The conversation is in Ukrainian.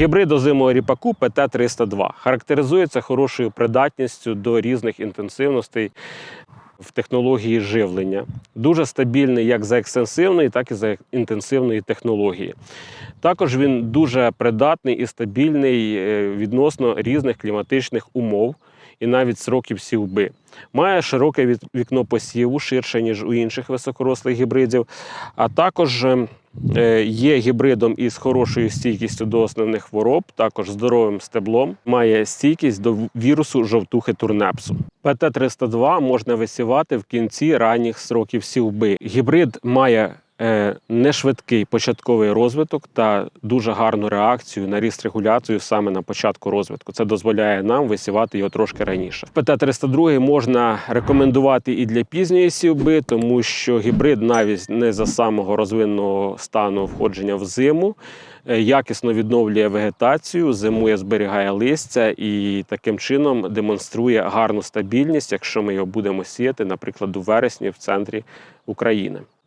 Гібрид озимого ріпаку ПТ-302 характеризується хорошою придатністю до різних інтенсивностей в технології живлення. Дуже стабільний як за екстенсивної, так і за інтенсивної технології. Також він дуже придатний і стабільний е, відносно різних кліматичних умов і навіть сроків сівби. Має широке вікно посіву, ширше, ніж у інших високорослих гібридів, а також е, е, є гібридом із хорошою стійкістю до основних хвороб, також здоровим стеблом, має стійкість до вірусу жовтухи турнепсу. ПТ-302 можна висівати в кінці ранніх сроків сівби. Гібрид має е, нешвидкий початковий розвиток та дуже гарну реакцію на ріст регуляцію саме на початку розвитку. Це дозволяє нам висівати його трошки раніше. ПТ-302 можна рекомендувати і для пізньої сівби, тому що гібрид навіть не за самого розвинного стану входження в зиму. е, Якісно відновлює вегетацію, зимує, зберігає листя і таким чином демонструє гарну стабільність, якщо ми його будемо сіяти, наприклад, у вересні в центрі України.